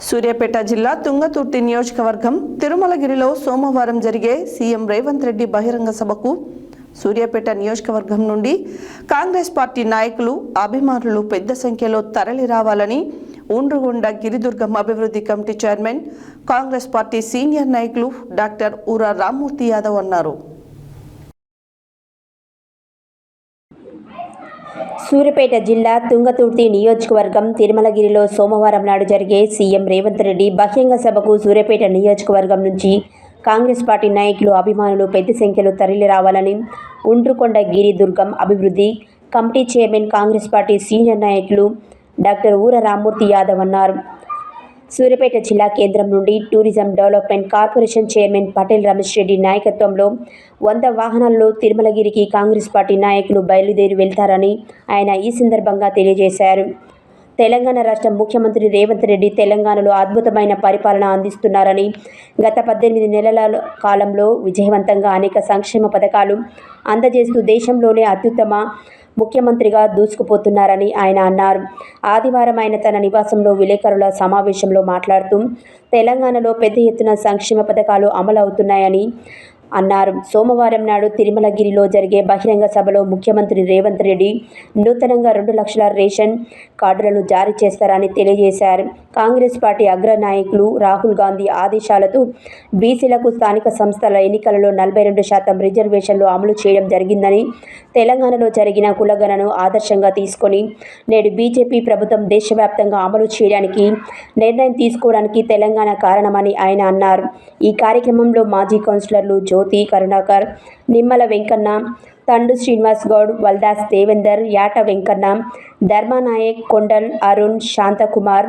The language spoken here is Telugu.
సూర్యాపేట జిల్లా తుంగతుర్తి నియోజకవర్గం తిరుమలగిరిలో సోమవారం జరిగే సీఎం రేవంత్ రెడ్డి బహిరంగ సభకు సూర్యాపేట నియోజకవర్గం నుండి కాంగ్రెస్ పార్టీ నాయకులు అభిమానులు పెద్ద సంఖ్యలో తరలి రావాలని ఉండ్రుగొండ గిరిదుర్గం అభివృద్ధి committee chairman Congress party senior నాయకులు డాక్టర్ ఊరా రామ్మూర్తి యాదవ్ అన్నారు. సూర్యాపేట జిల్లా తుంగతుర్తి నియోజకవర్గం తిరుమలగిరిలో సోమవారం నాడు జరిగే సీఎం రేవంత్ రెడ్డి బహిరంగ సభకు సూర్యాపేట నియోజకవర్గం నుంచి కాంగ్రెస్ పార్టీ నాయకులు అభిమానులు పెద్ద సంఖ్యలో తరలి రావాలని ఉండ్రుకొండ గిరి దుర్గం అభివృద్ధి committee chairman Congress party senior నాయకులు డాక్టర్ ఊర రామ్మూర్తి యాదవ్ అన్నారు. సూర్యాపేట జిల్లా కేంద్రం నుండి tourism development corporation chairman Patel Ramesh Reddy నాయకత్వంలో వంద వాహనాల్లో తిరుమలగిరికి కాంగ్రెస్ పార్టీ నాయకులు బయలుదేరి వెళ్తారని ఆయన ఈ సందర్భంగా తెలియజేశారు. తెలంగాణ రాష్ట్ర ముఖ్యమంత్రి రేవంత్ రెడ్డి తెలంగాణలో అద్భుతమైన పరిపాలన అందిస్తున్నారని గత పద్దెనిమిది నెలల కాలంలో విజయవంతంగా అనేక సంక్షేమ పథకాలు అందజేస్తూ దేశంలోనే అత్యుత్తమ ముఖ్యమంత్రిగా దూసుకుపోతున్నారని ఆయన అన్నారు. ఆదివారం ఆయన తన నివాసంలో విలేకరుల సమావేశంలో మాట్లాడుతూ తెలంగాణలో పెద్ద ఎత్తున సంక్షేమ పథకాలు అమలు అవుతున్నాయని అన్నారు. సోమవారం నాడు తిరుమలగిరిలో జరిగే బహిరంగ సభలో ముఖ్యమంత్రి రేవంత్ రెడ్డి నూతనంగా రెండు లక్షల రేషన్ కార్డులను జారీ చేస్తారని తెలియజేశారు. కాంగ్రెస్ పార్టీ అగ్ర నాయకులు రాహుల్ గాంధీ ఆదేశాలతో బీసీలకు స్థానిక సంస్థల ఎన్నికలలో నలభై రెండు శాతం రిజర్వేషన్లు అమలు చేయడం జరిగిందని తెలంగాణలో జరిగిన కులగణను ఆదర్శంగా తీసుకొని నేడు బీజేపీ ప్రభుత్వం దేశవ్యాప్తంగా అమలు చేయడానికి నిర్ణయం తీసుకోవడానికి తెలంగాణ కారణమని ఆయన అన్నారు. ఈ కార్యక్రమంలో మాజీ కౌన్సిలర్లు జ్యోతి కరుణాకర్ నిమ్మల వెంకన్న తండు శ్రీనివాస్ గౌడ్ వల్దాస్ దేవేందర్ యాట వెంకన్న ధర్మానాయక్ కొండల్ అరుణ్ శాంతకుమార్